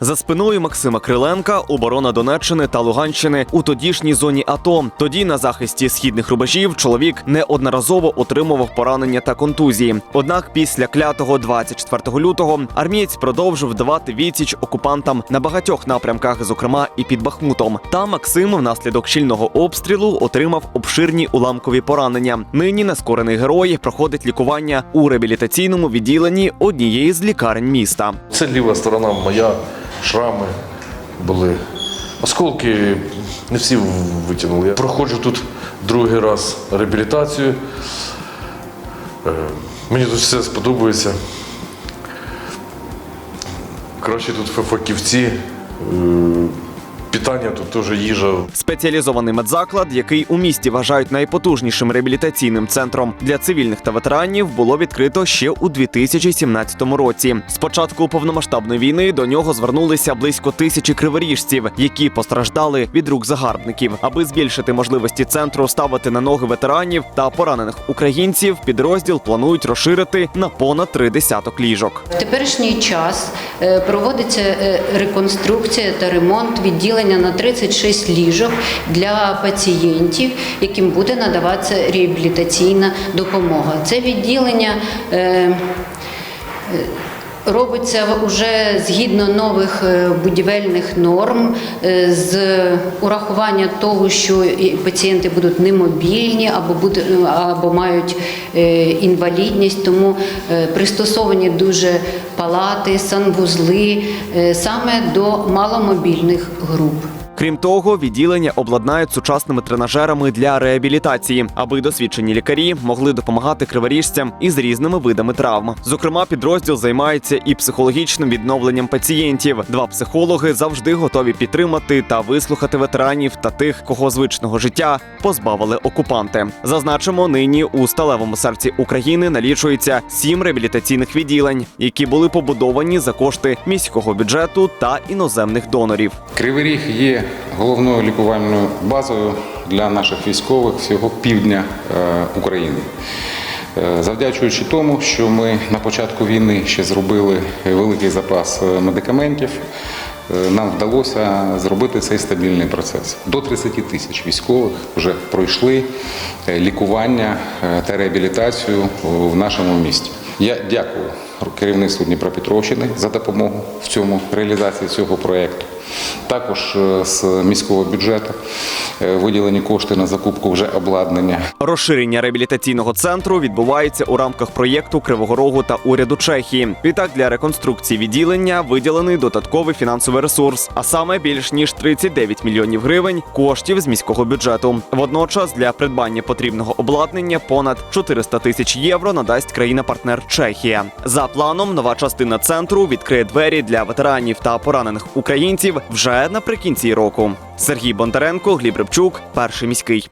За спиною Максима Криленка оборона Донеччини та Луганщини у тодішній зоні АТО. Тоді на захисті східних рубежів чоловік неодноразово отримував поранення та контузії. Однак після клятого 24 лютого армієць продовжив давати відсіч окупантам на багатьох напрямках, зокрема і під Бахмутом. Та Максим внаслідок щільного обстрілу отримав обширні уламкові поранення. Нині нескорений герой проходить лікування у реабілітаційному відділенні однієї з лікарень міста. Це ліва сторона моя, шрами були. Осколки не всі витягнули. Я проходжу тут другий раз реабілітацію. Е, Мені тут все сподобається. Краще тут фахівці. Питання тут теж їжа. Спеціалізований медзаклад, який у місті вважають найпотужнішим реабілітаційним центром для цивільних та ветеранів, було відкрито ще у 2017 році. З початку повномасштабної війни до нього звернулися близько тисячі криворіжців, які постраждали від рук загарбників. Аби збільшити можливості центру ставити на ноги ветеранів та поранених українців, підрозділ планують розширити на понад три десяток ліжок. В теперішній час е, проводиться е, реконструкція та ремонт відділення на 36 ліжок для пацієнтів, яким буде надаватися реабілітаційна допомога. Це відділення. е, Робиться вже згідно нових е, будівельних норм е, з урахування того, що пацієнти будуть немобільні або буде або мають е, інвалідність, тому е, пристосовані дуже палати, санвузли е, саме до маломобільних груп. Крім того, відділення обладнають сучасними тренажерами для реабілітації, аби досвідчені лікарі могли допомагати криворіжцям із різними видами травм. Зокрема, підрозділ займається і психологічним відновленням пацієнтів. Два психологи завжди готові підтримати та вислухати ветеранів та тих, кого звичного життя позбавили окупанти. Зазначимо, нині у сталевому серці України налічується сім реабілітаційних відділень, які були побудовані за кошти міського бюджету та іноземних донорів. Кривий Ріг є головною лікувальною базою для наших військових всього півдня е, України. Е, Завдячуючи тому, що ми на початку війни ще зробили великий запас е, медикаментів, нам вдалося зробити цей стабільний процес. До 30 тисяч військових вже пройшли лікування та реабілітацію в нашому місті. Я дякую керівництву Дніпропетровщини за допомогу в цьому реалізації цього проєкту. Також е, з міського бюджету е, виділені кошти на закупку вже обладнання. Розширення реабілітаційного центру відбувається у рамках проєкту Кривого Рогу та уряду Чехії. Відтак для реконструкції відділення виділений додатковий фінансовий ресурс, а саме більш ніж 39 мільйонів гривень коштів з міського бюджету. Водночас для придбання потрібного обладнання понад 400 тисяч євро надасть країна-партнер Чехія. За планом, нова частина центру відкриє двері для ветеранів та поранених українців наприкінці року. Сергій Бондаренко, Гліб Рибчук, перший міський.